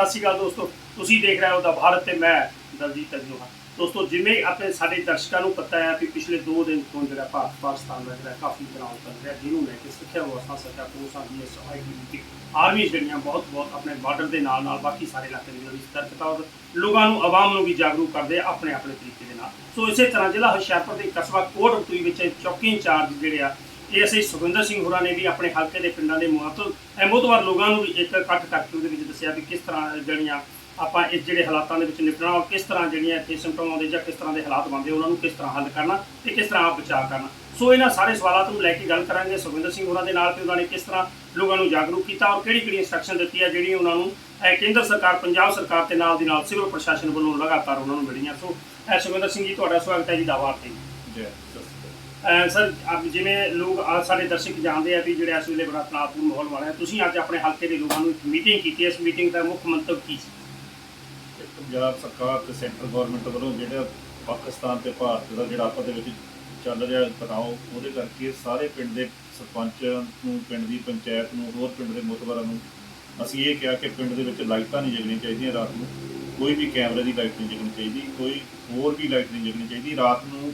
ਸਤਿ ਸ਼੍ਰੀ ਅਕਾਲ ਦੋਸਤੋ, ਤੁਸੀਂ ਦੇਖ ਰਹੇ ਹੋ ਦਾ ਭਾਰਤ ਤੇ ਮੈਂ ਦਲਜੀਤ ਅਜਨੋਹਾ ਦੋਸਤੋ, ਜਿਵੇਂ ਆਪਣੇ ਸਾਡੇ ਦਰਸ਼ਕਾਂ ਨੂੰ ਪਤਾ ਹੈ ਕਿ ਪਿਛਲੇ 2 ਦਿਨ ਤੋਂ ਜਿਹੜਾ ਭਾਰਤ ਪਾਕਿਸਤਾਨ ਦਾ ਜਿਹੜਾ ਕਾਫੀ ਤਣਾਅ ਚੱਲ ਰਿਹਾ, ਜਿਹਨੂੰ ਲੈ ਕੇ ਸਿੱਖਿਆ ਵਿਵਸਥਾ ਸਰਕਾਰ ਪੁਲਿਸਾਂ ਦੀ ਆਈਟੀਬੀ ਆਰਮੀ ਜਿਹੜੀਆਂ ਬਹੁਤ ਬਹੁਤ ਆਪਣੇ ਬਾਰਡਰ ਦੇ ਨਾਲ ਨਾਲ ਬਾਕੀ ਸਾਰੇ ਇਲਾਕੇ ਦੇ ਵਿੱਚ ਸਤਰਕਤਾ ਔਰ ਲੋਕਾਂ ਨੂੰ ਆਵਾਮ ਨੂੰ ਵੀ ਜਾਗਰੂਕ ਕਰਦੇ ਆ ਆਪਣੇ ਆਪਣੇ ਤਰੀਕੇ ਦੇ ਨਾਲ। ਸੋ ਇਸੇ ਤਰ੍ਹਾਂ ਜ਼ਿਲ੍ਹਾ ਹੁਸ਼ਿਆਰਪੁਰ ਦੇ ਕਸਬਾ ਕੋਟ ਕੋਟਪੁਰੀ ਵਿੱਚ ਚੌਕੀ ਇੰਚਾਰਜ ਜਿਹੜੇ ਆ ਇਹ ਅਸੀਂ ਸੁਖਵਿੰਦਰ ਸਿੰਘ ਹੋਰਾਂ ਨੇ ਵੀ ਆਪਣੇ ਹਲਕੇ ਦੇ ਪਿੰਡਾਂ ਦੇ ਮੁਹੱਤਵ ਅਹਿਮਤਵਾਰ ਲੋਕਾਂ ਨੂੰ ਵੀ ਇੱਕ ਇਕੱਠ ਕਰਕੇ ਉਹਦੇ ਵਿੱਚ ਦੱਸਿਆ ਵੀ ਕਿਸ ਤਰ੍ਹਾਂ ਜਿਹੜੀਆਂ ਆਪਾਂ ਇਹ ਜਿਹੜੇ ਹਾਲਾਤਾਂ ਦੇ ਵਿੱਚ ਨਿਪਟਣਾ ਔਰ ਕਿਸ ਤਰ੍ਹਾਂ ਜਿਹੜੀਆਂ ਇੱਥੇ ਸਿੰਪਟਮ ਆਉਂਦੇ ਜਾਂ ਕਿਸ ਤਰ੍ਹਾਂ ਦੇ ਹਾਲਾਤ ਬਣਦੇ ਉਹਨਾਂ ਨੂੰ ਕਿਸ ਤਰ੍ਹਾਂ ਹੱਲ ਕਰਨਾ ਤੇ ਕਿਸ ਤਰ੍ਹਾਂ ਆਪ ਬਚਾਅ ਕਰਨਾ। ਸੋ ਇਹਨਾਂ ਸਾਰੇ ਸਵਾਲਾਂ ਨੂੰ ਲੈ ਕੇ ਗੱਲ ਕਰਾਂਗੇ ਸੁਖਵਿੰਦਰ ਸਿੰਘ ਹੋਰਾਂ ਦੇ ਨਾਲ ਤੇ ਉਹਨਾਂ ਨੇ ਕਿਸ ਤਰ੍ਹਾਂ ਲੋਕਾਂ ਨੂੰ ਜਾਗਰੂਕ ਕੀਤਾ ਔਰ ਕਿਹੜੀ ਕਿਹੜੀ ਇੰਸਟਰਕਸ਼ਨ ਦਿੱਤੀ ਹੈ ਜਿਹੜੀ ਉਹਨਾਂ ਨੂੰ ਅਹ, ਕੇਂਦਰ ਸਰਕਾਰ ਪੰਜਾਬ ਸਰਕਾਰ ਤੇ ਨਾਲ ਦੀ ਨਾਲ ਸਿਵਲ ਪ੍ਰਸ਼ਾਸਨ ਵੱਲੋਂ ਲਗਾਤਾਰ ਉਹਨਾਂ ਨੂੰ ਮਿਲੀਆਂ। ਸੋ ਅਹ, ਸੁਖਵਿੰਦਰ ਸਿੰਘ ਜੀ ਤੁਹਾਡਾ ਸਵਾਗਤ ਹੈ ਜੀ ਦਾਵਾ ਤੇ ਜੈ ਸਰ ਆਪ ਜਿਵੇਂ ਲੋਕ ਆ ਸਾਡੇ ਦਰਸ਼ਕ ਜਾਣਦੇ ਆ ਵੀ ਜਿਹੜੇ ਇਸ ਵੇਲੇ ਬੜਾ ਤਣਾਅਪੂਰਨ ਮਾਹੌਲ ਵਾਲਾ ਹੈ ਤੁਸੀਂ ਅੱਜ ਆਪਣੇ ਹਲਕੇ ਦੇ ਲੋਕਾਂ ਨੂੰ ਇੱਕ ਮੀਟਿੰਗ ਕੀਤੀ, ਇਸ ਮੀਟਿੰਗ ਦਾ ਮੁੱਖ ਮੰਤਵ ਕੀ ਸੀ? ਪੰਜਾਬ ਸਰਕਾਰ ਤੇ ਸੈਂਟਰ ਗਵਰਨਮੈਂਟ ਵੱਲੋਂ ਜਿਹੜਾ ਪਾਕਿਸਤਾਨ ਤੇ ਭਾਰਤ ਦਾ ਜਿਹੜਾ ਆਪਸ ਦੇ ਵਿੱਚ ਚੱਲ ਰਿਹਾ ਤਣਾਅ, ਉਹਦੇ ਕਰਕੇ ਸਾਰੇ ਪਿੰਡ ਦੇ ਸਰਪੰਚ ਨੂੰ, ਪਿੰਡ ਦੀ ਪੰਚਾਇਤ ਨੂੰ, ਹੋਰ ਪਿੰਡ ਦੇ ਮੁਤਬਰਾਂ ਨੂੰ ਅਸੀਂ ਇਹ ਕਿਹਾ ਕਿ ਪਿੰਡ ਦੇ ਵਿੱਚ ਲਾਈਟਾਂ ਨਹੀਂ ਜਗਣੀਆਂ ਚਾਹੀਦੀਆਂ ਰਾਤ ਨੂੰ, ਕੋਈ ਵੀ ਕੈਮਰੇ ਦੀ ਲਾਈਟ ਨਹੀਂ ਜਗਣੀ ਚਾਹੀਦੀ, ਕੋਈ ਹੋਰ ਵੀ ਲਾਈਟ ਨਹੀਂ ਜਗਣੀ ਚਾਹੀਦੀ, ਰਾਤ ਨੂੰ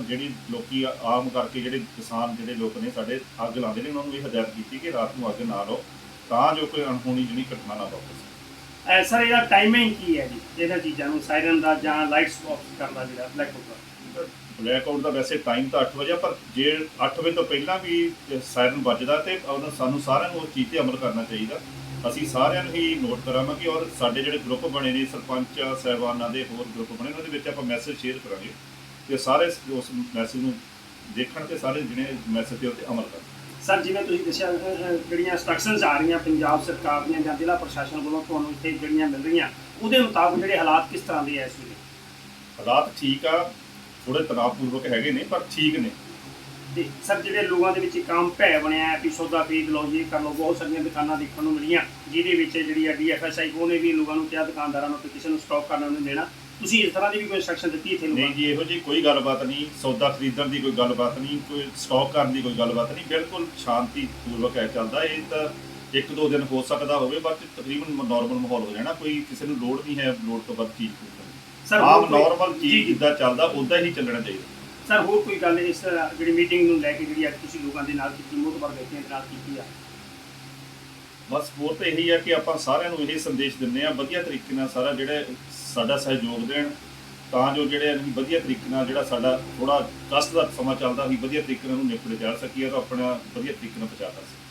ਜਿਹੜੀ ਲੋਕੀ ਆਮ ਕਰਕੇ ਜਿਹੜੇ ਕਿਸਾਨ ਜਿਹੜੇ ਲੋਕ ਨੇ ਸਾਡੇ ਅੱਗ ਲਾਉਂਦੇ ਨੇ ਉਹਨਾਂ ਨੂੰ ਇਹ ਹਦਾਇਤ ਕੀਤੀ ਕਿ ਰਾਤ ਨੂੰ ਅੱਗ ਨਾ ਲਾਓ ਤਾਂ ਜੋ ਕੋਈ ਅਣਹੋਣੀ ਜਿਹੜੀ ਘਟਨਾ ਨਾ ਵਾਪਰ। ਸਰ ਇਹਦਾ ਟਾਈਮਿੰਗ ਕੀ ਹੈ ਜੀ? ਇਹਨਾਂ ਚੀਜ਼ਾਂ ਨੂੰ ਸਾਇਰਨ ਦਾ ਜਾਂ ਲਾਈਟਸ ਆਫ ਕਰਨ ਦਾ ਜਿਹੜਾ ਬਲੈਕ ਆਊਟ ਦਾ? ਬਲੈਕ ਆਊਟ ਦਾ ਵੈਸੇ ਟਾਈਮ ਤਾਂ 8 ਵਜੇ ਪਰ ਜੇ 8 ਵਜੇ ਤੋਂ ਪਹਿਲਾਂ ਵੀ ਸਾਇਰਨ ਵੱਜਦਾ ਤੇ ਉਹਨਾਂ ਸਾਨੂੰ ਸਾਰਿਆਂ ਨੂੰ ਉਸ ਚੀਜ਼ ਤੇ ਅਮਲ ਕਰਨਾ ਚਾਹੀਦਾ। ਅਸੀਂ ਸਾਰਿਆਂ ਨੂੰ ਹੀ ਨੋਟ ਕਰਾਂਗੇ ਔਰ ਸਾਡੇ ਜਿਹੜੇ ਗਰੁੱਪ ਬਣੇ ਨੇ ਸਰਪੰਚ ਸਹਿਬਾਨਾਂ ਦੇ ਹੋਰ ਗਰੁੱਪ ਬਣੇ ਨੇ, ਉਹਦੇ ਵਿੱਚ ਆਪਾਂ ਮੈਸੇਜ ਸ਼ੇਅਰ ਕਰਾਂਗੇ। ਤੇ ਸਾਰੇ ਉਸ ਮੈਸੇਜ ਨੂੰ ਦੇਖਣ ਤੇ ਸਾਰੇ ਜਿਹੜੇ ਮੈਸੇਜ ਦੇ ਉੱਤੇ ਅਮਲ ਕਰਨ। ਸਰ ਜਿਵੇਂ ਤੁਸੀਂ ਦੱਸਿਆ ਜਿਹੜੀਆਂ ਇੰਸਟਰਕਸ਼ਨਸ ਆ ਰਹੀਆਂ ਪੰਜਾਬ ਸਰਕਾਰ ਦੀਆਂ ਜਾਂ ਜ਼ਿਲ੍ਹਾ ਪ੍ਰਸ਼ਾਸਨ ਵੱਲੋਂ ਤੁਹਾਨੂੰ ਇੱਥੇ ਜਿਹੜੀਆਂ ਮਿਲ ਰਹੀਆਂ ਉਹਦੇ ਮੁਤਾਬਕ ਜਿਹੜੇ ਹਾਲਾਤ ਕਿਸ ਤਰ੍ਹਾਂ ਦੇ ਆ ਇਸ ਵੇਲੇ? ਹਾਲਾਤ ਠੀਕ ਆ ਥੋੜੇ ਤਣਾਅਪੂਰਵਕ ਹੈਗੇ ਨੇ ਪਰ ਠੀਕ ਨੇ। ਤੇ ਸਰ ਜਿਹੜੇ ਲੋਕਾਂ ਦੇ ਵਿੱਚ ਇੱਕ ਆਮ ਭੈ ਬਣਿਆ ਹੈ ਵੀ ਸੌਦਾ ਖਰੀਦ ਲਓ ਜੀ ਕਰ ਲਓ ਬਹੁਤ ਸਾਰੀਆਂ ਦੁਕਾਨਾਂ ਦੇਖਣ ਨੂੰ ਮਿਲੀਆਂ ਜਿਹਦੇ ਵਿੱਚ ਜਿਹੜੀ ਆ ਡੀਐਫਐਸਆਈ ਉਹਨੇ ਵੀ ਲੋਕਾਂ ਨੂੰ ਕਿਹਾ ਦੁਕਾਨਦਾਰਾਂ ਨੂੰ ਕਿ ਕਿਸੇ ਨੂੰ ਸਟਾਕ ਕਰਨਾ ਨਹੀਂ ਦੇਣਾ। ਤੁਸੀਂ ਇਸ ਤਰ੍ਹਾਂ ਦੀ ਵੀ ਕੋਈ ਇੰਸਟਰਕਸ਼ਨ ਦਿੱਤੀ ਇੱਥੇ ਲੋਕਾਂ ਨਹੀਂ ਨੂੰ? ਜੀ ਇਹੋ ਜੀ ਕੋਈ ਗੱਲਬਾਤ ਨਹੀਂ ਸੌਦਾ ਖਰੀਦਣ ਦੀ ਕੋਈ ਗੱਲਬਾਤ ਨਹੀਂ ਕੋਈ ਸਟਾਕ ਕਰਨ ਦੀ ਕੋਈ ਗੱਲਬਾਤ ਨਹੀਂ ਬਿਲਕੁਲ ਸ਼ਾਂਤੀ ਪੂਰਵਕ ਹੈ ਚੱਲਦਾ। ਇਹ ਤਾਂ ਇੱਕ ਦੋ ਦਿਨ ਹੋ ਸਕਦਾ ਹੋਵੇ ਚ ਤਕਰੀਬਨ ਨਾਰਮਲ ਮਾਹੌਲ ਹੋ ਜਾਣਾ ਕੋਈ ਕਿਸੇ ਨੂੰ ਲੋੜ ਨਹੀਂ ਹੈ ਲੋੜ ਤੋਂ ਵੱਧ ਚੀਜ਼ ਖਰੀਦਣ ਦੀ। ਸਰ ਹੋਰ ਕੋਈ- ਨਾਰਮਲ ਜੀ, ਚੀਜ਼ ਜੀ। ਜਿੱਦਾਂ ਚੱਲਦਾ ਉਦਾਂ ਹੀ ਚੱਲਣਾ ਚਾਹੀਦਾ। ਸਰ ਹੋਰ ਕੋਈ ਗੱਲ ਇਸ ਜਿਹੜੀ ਮੀਟਿੰਗ ਨੂੰ ਲੈ ਕੇ ਜਿਹੜੀ ਅੱਜ ਤੁਸੀਂ ਲੋਕਾਂ ਦੇ ਨਾਲ ਕੀਤੀ ਮੋਤਬਰ ਵਿਅਕਤੀਆਂ ਦੇ ਨਾਲ ਕੀਤੀ ਆ? ਬਸ ਹੋਰ ਤਾਂ ਇਹੀ ਹੈ ਕਿ ਆਪਾਂ ਸਾਰਿਆਂ ਨੂੰ ਇਹ ਸੰਦੇਸ਼ ਦਿੰਦੇ ਆ ਵਧੀਆ ਤਰੀਕੇ ਨਾਲ ਸਾਰਾ ਜਿਹੜੇ ਸਾਡਾ ਸਹਿਯੋਗ ਦੇਣ, ਤਾਂ ਜੋ ਜਿਹੜੇ ਅਸੀਂ ਵਧੀਆ ਤਰੀਕੇ ਨਾਲ ਜਿਹੜਾ ਸਾਡਾ ਥੋੜਾ ਕਸ਼ਟ ਦਾ ਸਮਾਂ ਚੱਲਦਾ ਸੀ ਵਧੀਆ ਤਰੀਕੇ ਨਾਲ ਉਹਨੂੰ ਨਿਪਟ ਜਾ ਸਕੀਏ ਤਾਂ ਆਪਣਾ ਵਧੀਆ ਤਰੀਕੇ ਨਾਲ ਬਚਾ ਕਰ ਸਕੀਏ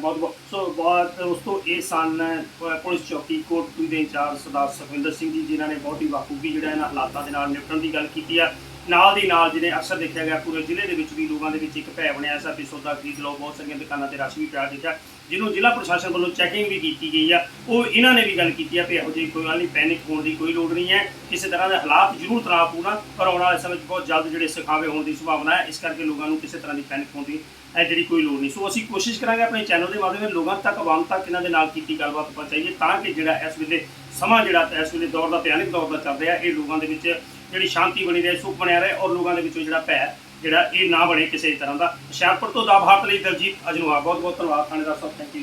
ਬਹੁਤ ਬਹੁਤ। ਸੋ, ਬਹੁਤ ਦੋਸਤੋ, ਇਹ ਸਨ ਪੁਲਿਸ ਚੌਕੀ ਕੋਟਪੁਰੀ ਦੇ ਇੰਚਾਰਜ ਸਰਦਾਰ ਸੁਖਵਿੰਦਰ ਸਿੰਘ ਜੀ, ਜਿਨ੍ਹਾਂ ਨੇ ਬਹੁਤ ਹੀ ਬਾਖੂਬੀ ਜਿਹੜਾ ਇਹਨਾਂ ਹਾਲਾਤਾਂ ਦੇ ਨਾਲ ਨਿਪਟਣ ਦੀ ਗੱਲ ਕੀਤੀ ਆ। ਨਾਲ ਦੀ ਨਾਲ ਜਿਹਨੇ ਅਕਸਰ ਦੇਖਿਆ ਗਿਆ ਪੂਰੇ ਜ਼ਿਲ੍ਹੇ ਦੇ ਵਿੱਚ ਵੀ ਲੋਕਾਂ ਦੇ ਵਿੱਚ ਇੱਕ ਭੈ ਬਣਿਆ ਐਸਾ ਵੀ ਸੌਦਾ ਖਰੀਦ ਲਓ ਬਹੁਤ ਸਾਰੀਆਂ ਦੁਕਾਨਾਂ ਤੇ ਰਸ਼ ਵੀ ਪਿਆ ਦੇਖਿਆ ਜਿਹਨੂੰ ਜ਼ਿਲ੍ਹਾ ਪ੍ਰਸ਼ਾਸਨ ਵੱਲੋਂ ਚੈਕਿੰਗ ਵੀ ਕੀਤੀ ਗਈ ਆ। ਉਹ ਇਹਨਾਂ ਨੇ ਵੀ ਗੱਲ ਕੀਤੀ ਆ ਵੀ ਇਹੋ ਜਿਹੀ ਕੋਈ ਗੱਲ ਨਹੀਂ ਪੈਨਿਕ ਹੋਣ ਦੀ ਕੋਈ ਲੋੜ ਨਹੀਂ ਹੈ। ਕਿਸੇ ਤਰ੍ਹਾਂ ਦੇ ਹਾਲਾਤ ਜ਼ਰੂਰ ਤਣਾਅਪੂਰਨ ਆ, ਪਰ ਆਉਣ ਵਾਲੇ ਸਮੇਂ 'ਚ ਬਹੁਤ ਜਲਦ ਜਿਹੜੇ ਸਿਖਾਵੇ ਹੋਣ ਦੀ ਸੰਭਾਵਨਾ ਹੈ। ਇਸ ਕਰਕੇ ਲੋਕਾਂ ਨੂੰ ਕਿਸੇ ਤਰ੍ਹਾਂ ਦੀ ਪੈਨਿਕ ਹੋਣ ਦੀ ਹੈ ਜਿਹੜੀ ਕੋਈ ਲੋੜ ਨਹੀਂ। ਸੋ ਅਸੀਂ ਕੋਸ਼ਿਸ਼ ਕਰਾਂਗੇ ਆਪਣੇ ਚੈਨਲ ਦੇ ਮਾਧਿਅਮ ਨਾਲ ਲੋਕਾਂ ਤੱਕ ਆਵਾਮ ਤੱਕ ਇਹਨਾਂ ਦੇ ਨਾਲ ਕੀਤੀ ਗੱਲਬਾਤ ਪਹੁੰਚਾਈਏ ਤਾਂ ਕਿ ਜਿਹੜਾ ਇਸ ਵੇਲੇ ਸਮਾਂ ਜਿਹੜਾ ਇਸ ਵੇਲੇ ਦੌਰ ਦਾ ਭਿਆਨਕ ਦੌਰ ਦਾ ਚੱਲ ਰਿਹਾ ਇਹ ਲੋਕਾਂ ਦੇ ਵਿੱਚ ਜਿਹੜੀ ਸ਼ਾਂਤੀ ਬਣੀ ਰਹੇ, ਸੁੱਖ ਬਣਿਆ ਰਹੇ ਔਰ ਲੋਕਾਂ ਦੇ ਵਿੱਚੋਂ ਜਿਹੜਾ ਭੈ, ਜਿਹੜਾ ਇਹ ਨਾ ਬਣੇ ਕਿਸੇ ਤਰ੍ਹਾਂ ਦਾ। ਹੁਸ਼ਿਆਰਪੁਰ ਤੋਂ ਦਾ ਭਾਰਤ ਲਈ ਦਲਜੀਤ ਅਜਨਵਾ ਬਹੁਤ ਬਹੁਤ ਧੰਨਵਾਦ ਥਾਣੇਦਾਰ ਸਾਹਿਬ ਥੈਂਕ ਯੂ